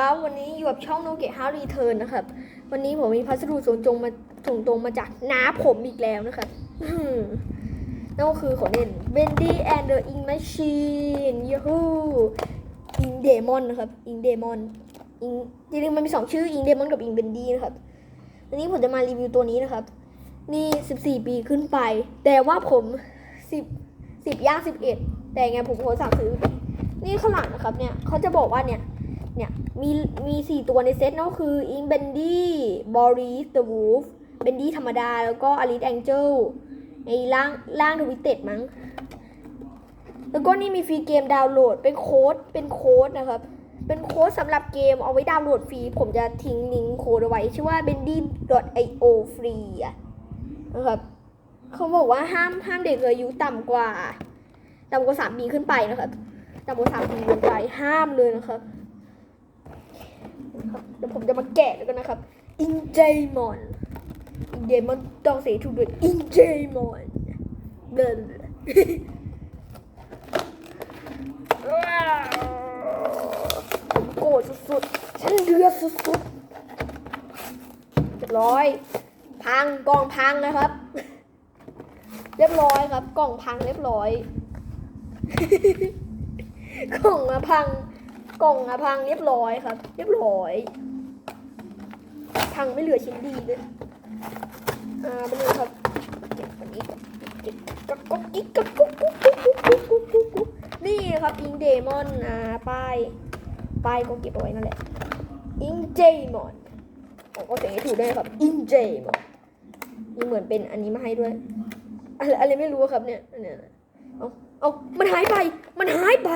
ครับวันนี้อยู่กับช่องโนเกะฮารีเทิร์นนะครับ วันนี้ผมมีพัสดุส่งตรงมาส่งตรงมาจากน้าผมอีกแล้วนะครับนั่นก็คือของเล่น Bendy and the Ink Machine ยูฮูอิงเดมอนนะครับอิงเดมอนอิงจริงๆมันมีสองชื่ออิงเดมอนกับอิงเบนดี้นะครับวันนี้ผมจะมารีวิวตัวนี้นะครับ นี่ 14 ปีขึ้นไป แต่ว่าผม 10 10ย่าง11 แต่ไงผมโพสต์สั่งซื้อนี่ข้างหลังนะครับเนี่ยเขาจะบอกว่าเนี่ย เนี่ยมีมีสี่ตัวในเซตนั่นก็คืออิงเบนดี้บอริสเดอะวูฟเบนดี้ธรรมดา แล้วก็อลิสแองเจลไอ้ล่างล่างทวิตเต็ดมั้ง แล้วก็นี่มีฟรีเกมดาวน์โหลดเป็นโค้ดเป็นโค้ดนะครับ เป็นโค้ดสำหรับเกมเอาไว้ดาวน์โหลดฟรี ผมจะทิ้งลิงก์โค้ดเอาไว้ ชื่อว่า bendy.io ฟรีอะนะครับเขาบอกว่าห้ามห้ามเด็กอายุต่ำกว่าต่ำกว่าสามปีขึ้นไปนะครับต่ำกว่าสามปีขึ้นไปห้ามเลยนะครับ ครับเดี๋ยวผมจะมาแกะแล้วกันนะครับอินเจมอนอินเจมอนต้องเสียถูกด้วยอินเจมอนเดินว้าวผมโกรธสุดๆฉันเดือดสุดๆเรียบร้อย พังกล่องพังนะครับ เรียบร้อยครับ กล่องพังเรียบร้อยกล่องอะพัง กล่องอะพังเรียบร้อยครับ เรียบร้อยพังไม่เหลือชิ้นดีเลยอ่าไปเลยครับเก็บวันนี้ก่อนเก็บกักกุ๊กกิ๊กกักกุ๊กกุ๊กกุ๊กกุ๊กกุ๊กกุ๊กกุ๊กกุ๊กนี่ครับอิงเดมอนอ่าป้ายป้ายก็เก็บเอาไว้นั่นแหละอิงเจมอนผมก็เสียงให้ถูกด้วยครับอิงเจมอนนี่เหมือนเป็นอันนี้มาให้ด้วยอะไรอะไรไม่รู้ครับเนี่ยเนี่ยเอาเอามันหายไป มันหายไป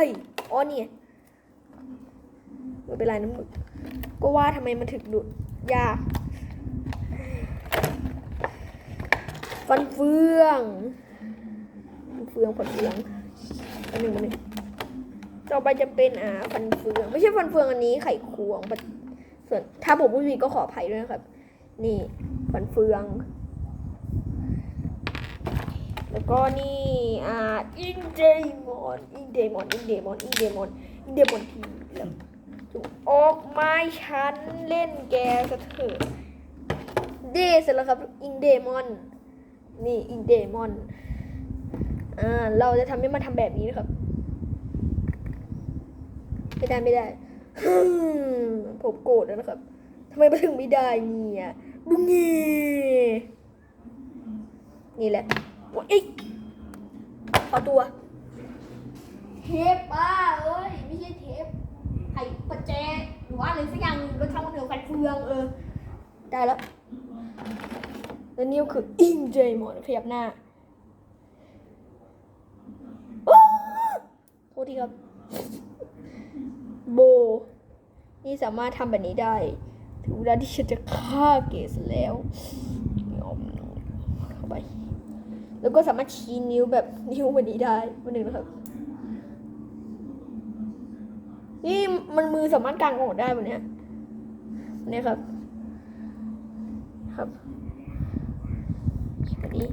อ๋อเนี่ย ไม่เป็นไรน้ำหมึก ก็ว่าทำไมมันถึงดุดยาก ฟันเฟืองฟันเฟืองฟันเฟืองอันหนึ่งอันหนึ่งต่อไปจะเป็นอ่าฟันเฟือง ไม่ใช่ฟันเฟืองอันนี้ไข่ควงส่วนถ้าผมพูดผิดก็ขออภัยด้วยนะครับ นี่ฟันเฟือง แล้วก็นี่อ่าอินเดมอนอินเดมอนอินเดมอนอินเดมอนอินเดมอนทีแล้ว ออกไม้ชั้นเล่นแกสะเถิดเดเสร็จแล้วครับอินเดมอนนี่อินเดมอนอ่าเราจะทำให้มันทำแบบนี้นะครับ ไม่ได้ไม่ได้ผมโกรธแล้วนะครับทำไมมันถึงไม่ได้เนี่ยบุงเงนี่แหละโอ้ยเอ้ยขอตัว เทปบ้าเอ้ย ไม่ใช่เทปไอ้ประแจหรือ ว่าอะไรสักอย่างหนึ่งก็ช่างมันเถอะฟันเฟืองเออ ได้แล้ว และนี่ก็คืออิงเจมอนขยับหน้าโทษทีครับ โบ นี่สามารถทำแบบนี้ได้ ถึงเวลาที่ฉันจะฆ่าเกสแล้วยอมเข้าไป แล้วก็สามารถชี้นิ้วแบบนิ้วแบบนี้ได้วันหนึ่งนะครับ นี่มันมือสามารถกางออกได้แบบเนี้ยเนี่ยครับ ครับแบบนี้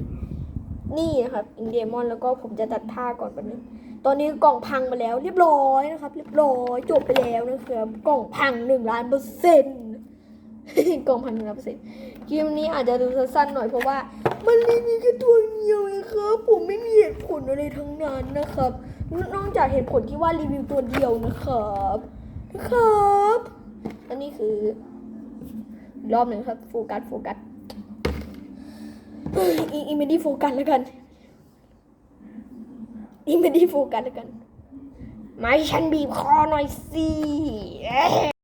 นี่นะครับอินเดียมอนแล้วก็ผมจะตัดผ้าก่อนแบบนึงตอนนี้กล่องพังมาแล้ว เรียบร้อยนะครับ เรียบร้อยจบไปแล้วนะครับ กล่องพังหนึ่งล้านเปอร์เซ็นต์ กองพังหนึ่งล้านเปอร์เซ็นต์คลิปนี้อาจจะดูสั้นๆหน่อยเพราะว่า มันรีวิวแค่ตัวเดียวเองครับ ผมไม่มีเหตุผลอะไรทั้งนั้นนะครับ นอกจากเหตุผลที่ว่ารีวิวตัวเดียวนะครับนะครับ อันนี้คือ รอบหนึ่งครับ โฟกัส โฟกัสอีอีไม่ได้โฟกัสแล้วกันอีไม่ได้โฟกัสแล้วกัน ไม่ฉันบีบคอหน่อยสิ